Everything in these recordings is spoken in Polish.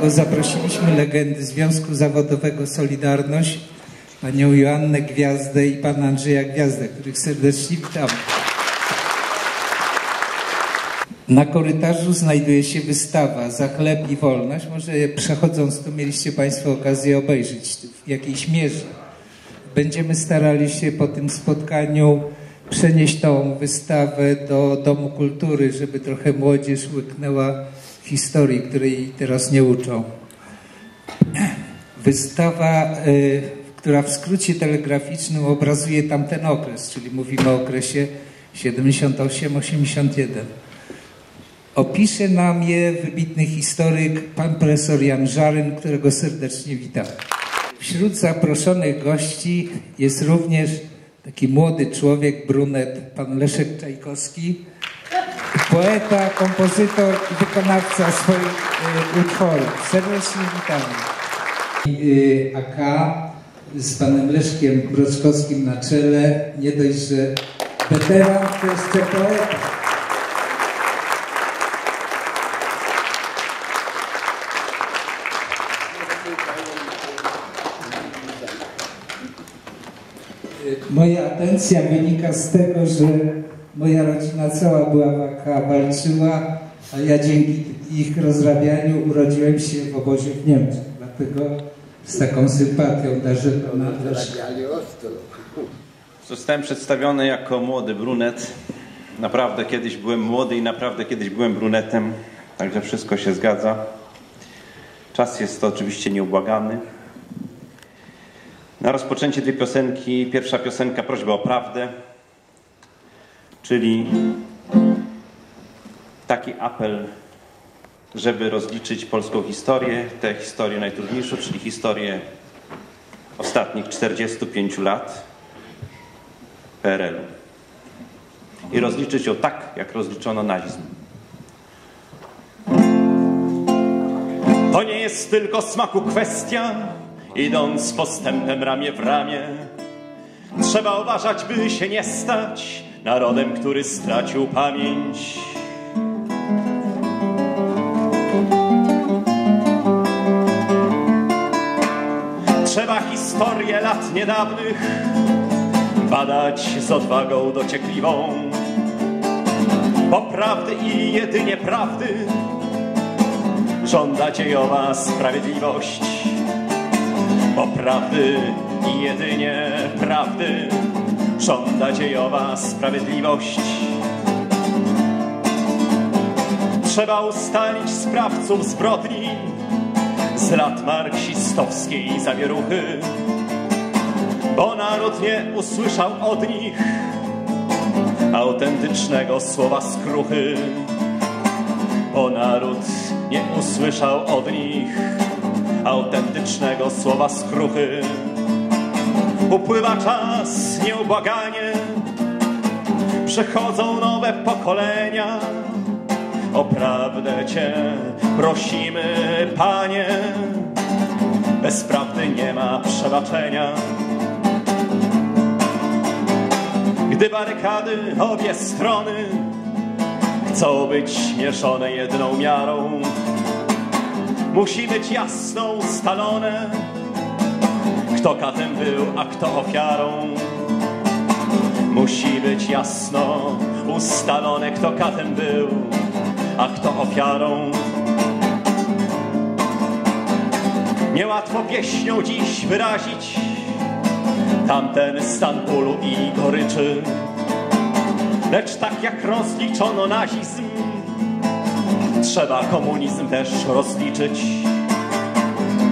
Dlatego zaprosiliśmy legendy Związku Zawodowego Solidarność, panią Joannę Gwiazdę i pana Andrzeja Gwiazdę, których serdecznie witam. Na korytarzu znajduje się wystawa Za chleb i wolność. Może przechodząc tu mieliście Państwo okazję obejrzeć w jakiejś mierze. Będziemy starali się po tym spotkaniu przenieść tą wystawę do Domu Kultury, żeby trochę młodzież łyknęła historii, której teraz nie uczą. Wystawa, y, która w skrócie telegraficznym obrazuje tamten okres, czyli mówimy o okresie 78-81. Opisze nam je wybitny historyk, pan profesor Jan Żaryn, którego serdecznie witam. Wśród zaproszonych gości jest również taki młody człowiek, brunet, pan Leszek Czajkowski, poeta, kompozytor i wykonawca swoich y, utworów. Serdecznie witamy. Y, AK z panem Leszkiem Broczkowskim na czele, nie dość, że weteran, to jeszcze poeta. Moja atencja wynika z tego, że moja rodzina cała była waka, walczyła, a ja dzięki ich rozrabianiu urodziłem się w obozie w Niemczech. Dlatego z taką sympatią darzę pana Zostałem przedstawiony jako młody brunet. Naprawdę kiedyś byłem młody i naprawdę kiedyś byłem brunetem, także wszystko się zgadza. Czas jest to oczywiście nieubłagany. Na rozpoczęcie tej piosenki, pierwsza piosenka prośba o prawdę, czyli taki apel, żeby rozliczyć polską historię, tę historię najtrudniejszą, czyli historię ostatnich 45 lat PRL-u. I rozliczyć ją tak, jak rozliczono nazizm. To nie jest tylko smaku kwestia, idąc postępem ramię w ramię. Trzeba uważać, by się nie stać narodem, który stracił pamięć. Trzeba historię lat niedawnych badać z odwagą dociekliwą, bo prawdy i jedynie prawdy żąda dziejowa sprawiedliwość bo prawdy i jedynie prawdy żąda dziejowa sprawiedliwość. Trzeba ustalić sprawców zbrodni z lat marksistowskiej zawieruchy, bo naród nie usłyszał od nich autentycznego słowa skruchy, bo naród nie usłyszał od nich autentycznego słowa skruchy. Upływa czas nieubłaganie, przechodzą nowe pokolenia. O prawdę Cię prosimy, Panie, bez prawdy nie ma przebaczenia. Gdy barykady obie strony chcą być mierzone jedną miarą, musi być jasno ustalone, kto katem był, a kto ofiarą. Musi być jasno ustalone, kto katem był, a kto ofiarą. Niełatwo pieśnią dziś wyrazić tamten stan bólu i goryczy, lecz tak jak rozliczono nazizm, trzeba komunizm też rozliczyć.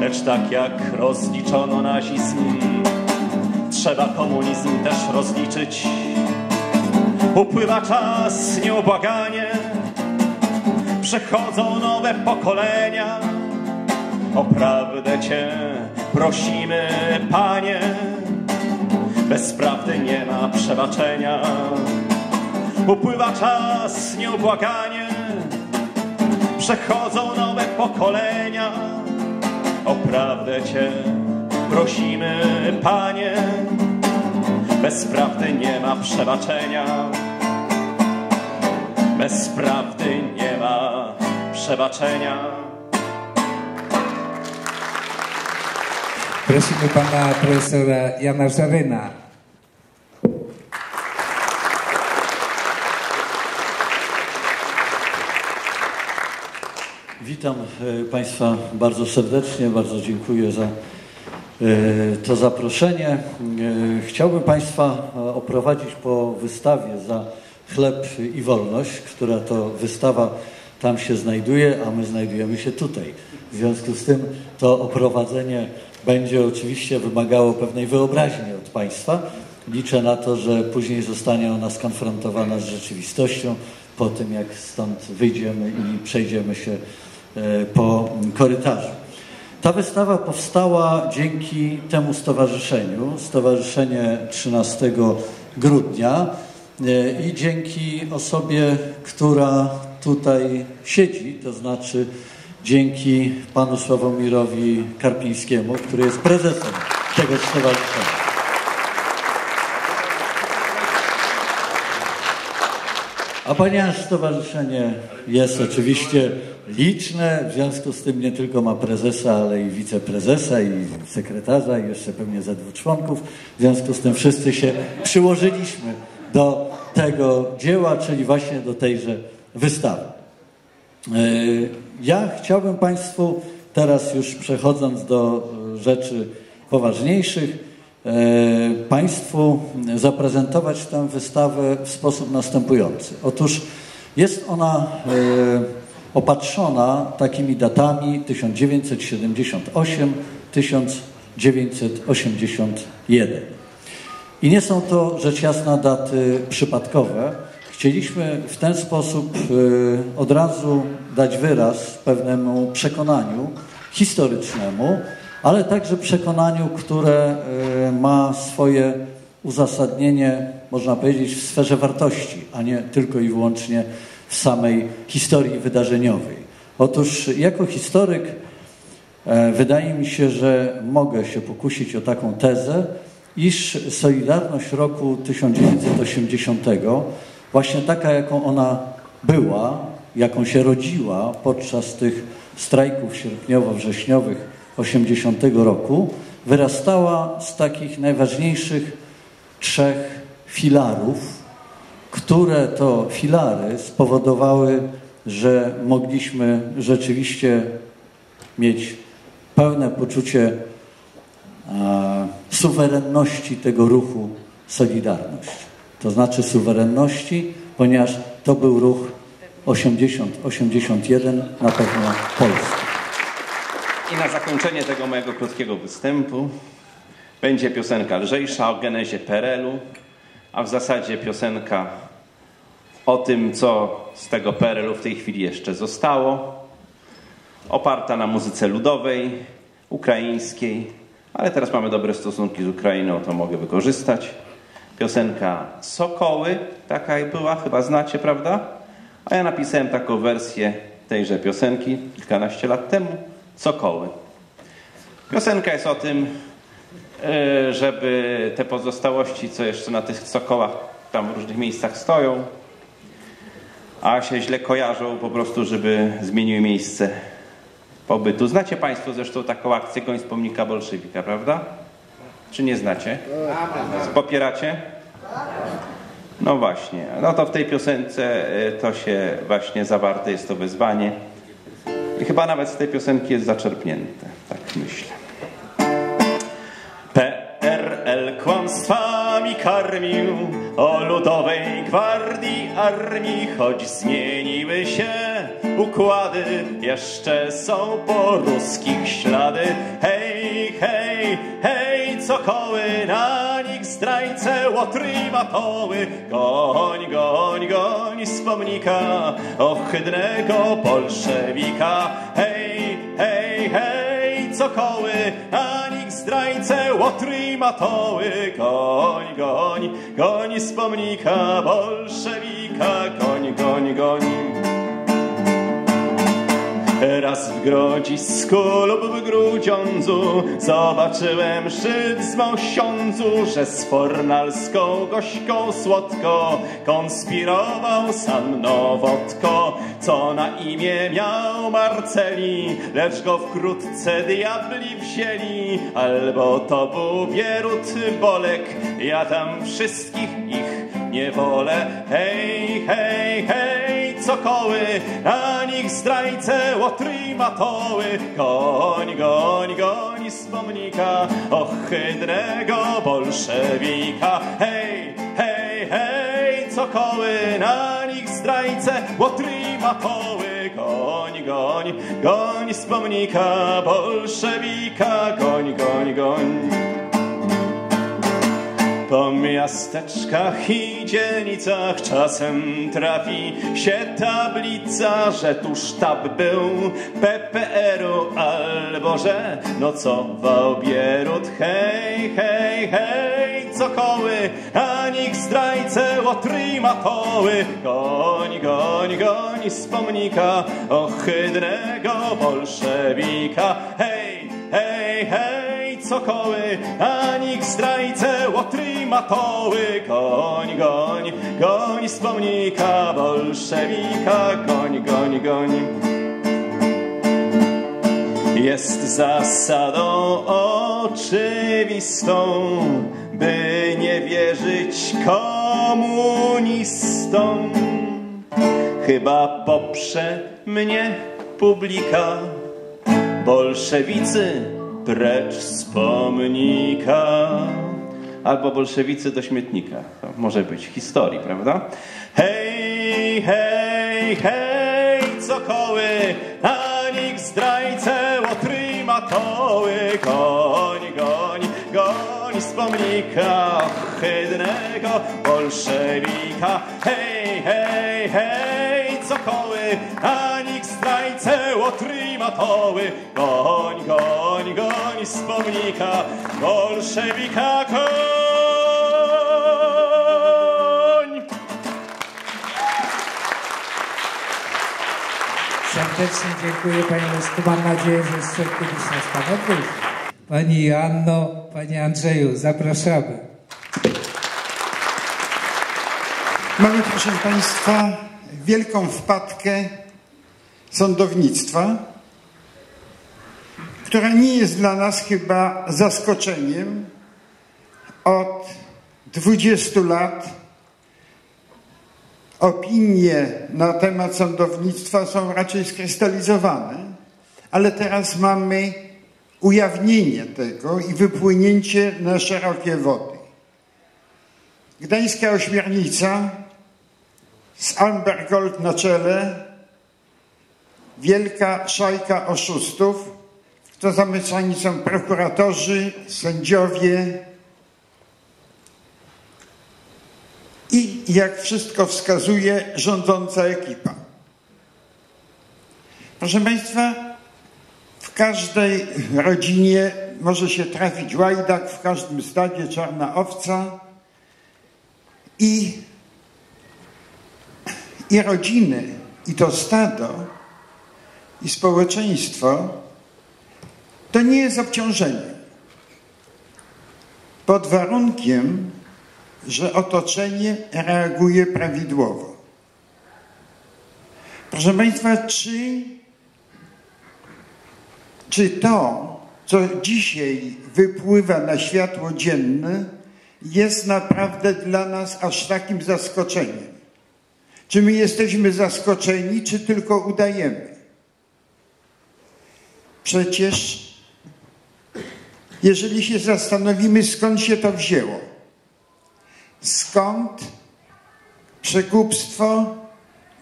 Lecz tak jak rozliczono nazizm, trzeba komunizm też rozliczyć. Upływa czas nieubłaganie, przechodzą nowe pokolenia. O prawdę Cię prosimy, Panie, bez prawdy nie ma przebaczenia. Upływa czas nieubłaganie, przechodzą nowe pokolenia. O prawdę Cię prosimy, Panie, bez prawdy nie ma przebaczenia. Bez prawdy nie ma przebaczenia. Prosimy pana profesora Jana Żaryna. Witam e, Państwa bardzo serdecznie, bardzo dziękuję za e, to zaproszenie. E, chciałbym Państwa oprowadzić po wystawie za chleb i wolność, która to wystawa tam się znajduje, a my znajdujemy się tutaj. W związku z tym to oprowadzenie będzie oczywiście wymagało pewnej wyobraźni od Państwa. Liczę na to, że później zostanie ona skonfrontowana z rzeczywistością po tym, jak stąd wyjdziemy i przejdziemy się po korytarzu. Ta wystawa powstała dzięki temu stowarzyszeniu, Stowarzyszenie 13 grudnia e, i dzięki osobie, która tutaj siedzi, to znaczy dzięki panu Sławomirowi Karpińskiemu, który jest prezesem tego stowarzyszenia. A ponieważ stowarzyszenie jest oczywiście liczne, w związku z tym nie tylko ma prezesa, ale i wiceprezesa i sekretarza i jeszcze pewnie za dwóch członków, w związku z tym wszyscy się przyłożyliśmy do tego dzieła, czyli właśnie do tejże wystawy. E, ja chciałbym Państwu teraz już przechodząc do rzeczy poważniejszych, Państwu zaprezentować tę wystawę w sposób następujący. Otóż jest ona opatrzona takimi datami 1978-1981. I nie są to rzecz jasna daty przypadkowe, Chcieliśmy w ten sposób y, od razu dać wyraz pewnemu przekonaniu historycznemu, ale także przekonaniu, które y, ma swoje uzasadnienie, można powiedzieć, w sferze wartości, a nie tylko i wyłącznie w samej historii wydarzeniowej. Otóż jako historyk e, wydaje mi się, że mogę się pokusić o taką tezę, iż Solidarność roku 1980 właśnie taka, jaką ona była, jaką się rodziła podczas tych strajków sierpniowo-wrześniowych 80 roku, wyrastała z takich najważniejszych trzech filarów, które to filary spowodowały, że mogliśmy rzeczywiście mieć pełne poczucie a, suwerenności tego ruchu Solidarność to znaczy suwerenności, ponieważ to był ruch 80-81 na pewno Polski. I na zakończenie tego mojego krótkiego występu będzie piosenka lżejsza o genezie PRL-u, a w zasadzie piosenka o tym, co z tego PRL-u w tej chwili jeszcze zostało, oparta na muzyce ludowej, ukraińskiej, ale teraz mamy dobre stosunki z Ukrainą, to mogę wykorzystać piosenka Sokoły, taka była, chyba znacie, prawda? A ja napisałem taką wersję tejże piosenki kilkanaście lat temu, Sokoły. Piosenka jest o tym, e, żeby te pozostałości, co jeszcze na tych sokołach tam w różnych miejscach stoją, a się źle kojarzą, po prostu, żeby zmieniły miejsce pobytu. Znacie Państwo zresztą taką akcję Goń z pomnika bolszewika, prawda? Czy nie znacie? Popieracie? No właśnie. No to w tej piosence e, to się właśnie zawarte jest to wyzwanie. Chyba nawet z tej piosenki jest zaczerpnięte. Tak myślę. PRL kłamstwami karmił o ludowej gwardii armii, choć zmieniły się układy, jeszcze są po ruskich ślady. Hej, hej, hej, cokoły, na nich zdrajce, łotry i matoły. Goń, goń, goń z pomnika ohydnego bolszewika. Hej, hej, hej, cokoły, na nich zdrajce, łotry i matoły. Goń, goń, goń z pomnika bolszewika. Goń, goń, goń. Raz w Grodzisku lub w Grudziądzu zobaczyłem szczyt z Mosiądzu, że z fornalską gośką słodko konspirował sam Nowotko, co na imię miał Marceli, lecz go wkrótce diabli wzięli, albo to był Bierut Bolek, ja tam wszystkich ich nie wolę. Hej, hej, hej, cokoły, na nich zdrajce łotry matoły. Goń, goń, goń z pomnika ohydnego bolszewika. Hej, hej, hej, cokoły, na nich zdrajce łotry matoły. Goń, goń, goń z pomnika bolszewika. Goń, goń, goń. Po miasteczkach i dzielnicach czasem trafi się tablica, że tu sztab był PPR-u albo że nocował Bierut. Hej, hej, hej, cokoły, a nich zdrajce łotry matoły. Goń, goń, goń z pomnika ohydnego bolszewika. Hej, hej, hej, cokoły, a nich zdrajce łotry matoły. Goń, goń, goń z pomnika bolszewika. Goń, goń, goń. Jest zasadą oczywistą, by nie wierzyć komunistom. Chyba poprze mnie publika, bolszewicy precz z pomnika. Albo bolszewicy do śmietnika. To może być historii, prawda? Hej, hej, hej, cokoły, na nich zdrajce łotry matoły. Goń, goń, goń z pomnika ohydnego bolszewika. Hej, hej, hej, cokoły, na nich zdrajce łotry matoły. Goń, goń, goń z pomnika bolszewika. Goń! Serdecznie dziękuję Panie Leszku. Mam nadzieję, że jeszcze kiedyś nas Pan odwiedzi. Pani Joanno, Panie Andrzeju, zapraszamy. Mamy, proszę Państwa, wielką wpadkę sądownictwa, która nie jest dla nas chyba zaskoczeniem. Od 20 lat opinie na temat sądownictwa są raczej skrystalizowane, ale teraz mamy ujawnienie tego i wypłynięcie na szerokie wody. Gdańska ośmiornica z Ambergold na czele, wielka szajka oszustów, w to zamykani są prokuratorzy, sędziowie. I, jak wszystko wskazuje, rządząca ekipa. Proszę Państwa, w każdej rodzinie może się trafić łajdak, w każdym stadzie czarna owca. I, i rodziny, i to stado, i społeczeństwo to nie jest obciążenie. Pod warunkiem, że otoczenie reaguje prawidłowo. Proszę Państwa, czy, czy to, co dzisiaj wypływa na światło dzienne, jest naprawdę dla nas aż takim zaskoczeniem? Czy my jesteśmy zaskoczeni, czy tylko udajemy? Przecież, jeżeli się zastanowimy, skąd się to wzięło, skąd przekupstwo,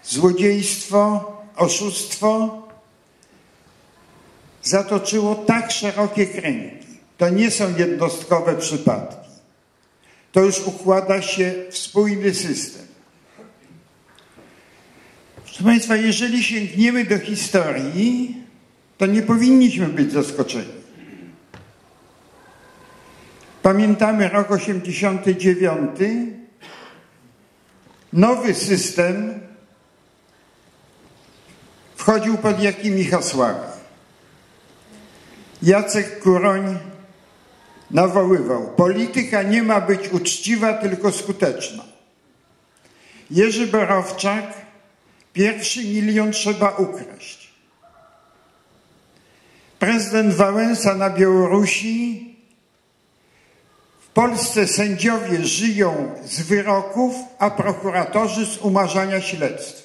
złodziejstwo, oszustwo zatoczyło tak szerokie kręgi. To nie są jednostkowe przypadki. To już układa się w spójny system. Proszę Państwa, jeżeli sięgniemy do historii, to nie powinniśmy być zaskoczeni. Pamiętamy rok 89, nowy system wchodził pod jakimi hasłami. Jacek Kuroń nawoływał: Polityka nie ma być uczciwa, tylko skuteczna. Jerzy Borowczak: Pierwszy milion trzeba ukraść. Prezydent Wałęsa na Białorusi w Polsce sędziowie żyją z wyroków, a prokuratorzy z umarzania śledztw.